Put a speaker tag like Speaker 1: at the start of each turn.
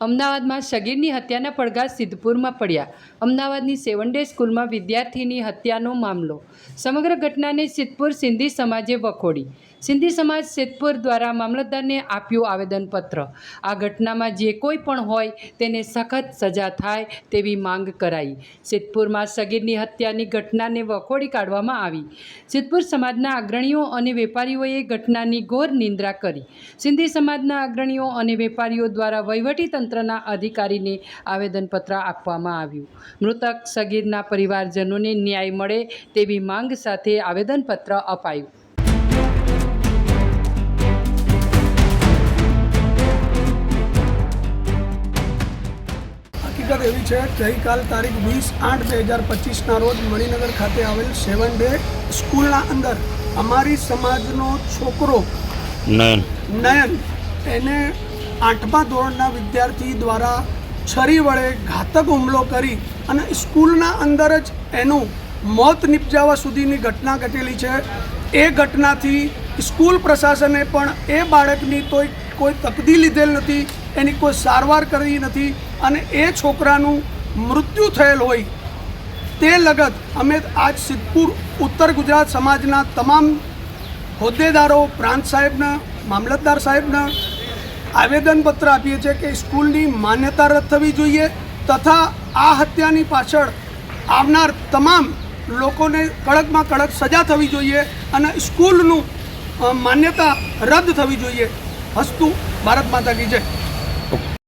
Speaker 1: અમદાવાદમાં સગીરની હત્યાના પડઘા સિદ્ધપુરમાં પડ્યા. અમદાવાદની સેવન ડે સ્કૂલમાં વિદ્યાર્થીની હત્યાનો મામલો. સમગ્ર ઘટનાને સિદ્ધપુર સિંધી સમાજે વખોડી. સિંધી સમાજ સિદ્ધપુર દ્વારા મામલતદારને આપ્યું આવેદનપત્ર. આ ઘટનામાં જે કોઈ પણ હોય તેને સખત સજા થાય તેવી માંગ કરાઈ. સિદ્ધપુરમાં સગીરની હત્યાની ઘટનાને વખોડી કાઢવામાં આવી. સિદ્ધપુર સમાજના અગ્રણીઓ અને વેપારીઓએ ઘટનાની ઘોર નિંદ્રા કરી. સિંધી સમાજના અગ્રણીઓ અને વેપારીઓ દ્વારા વહીવટીતંત્રના અધિકારીને આવેદનપત્ર આપવામાં આવ્યું. મૃતક સગીરના પરિવારજનોને ન્યાય મળે તેવી માંગ સાથે આવેદનપત્ર અપાયું.
Speaker 2: હકીકત એવી છે ગઈકાલ તારીખ વીસ આઠ બે હજાર પચીસના રોજ મણિનગર ખાતે આવેલ સેવન ડે સ્કૂલના અંદર અમારી સમાજનો છોકરો
Speaker 3: નયન.
Speaker 2: નયન એને આઠમા ધોરણના વિદ્યાર્થી દ્વારા છરી વડે ઘાતક હુમલો કરી અને સ્કૂલના અંદર જ એનું મોત નિપજાવા સુધીની ઘટના ઘટેલી છે. એ ઘટનાથી સ્કૂલ પ્રશાસને પણ એ બાળકની કોઈ કોઈ તકદી લીધેલ નથી, એની કોઈ સારવાર કરી નથી અને એ છોકરાનું મૃત્યુ થયેલ હોય તે લગત અમે આજ સિદ્ધપુર ઉત્તર ગુજરાત સમાજના તમામ હોદ્દેદારો, પ્રાંત સાહેબના, મામલતદાર સાહેબના આવેદનપત્ર આપીએ છીએ કે સ્કૂલની માન્યતા રદ થવી જોઈએ તથા આ હત્યાની પાછળ આવનાર તમામ લોકોને કડકમાં કડક સજા થવી જોઈએ અને સ્કૂલનું માન્યતા રદ થવી જોઈએ. હસ્તુ, ભારત માતા કી જય.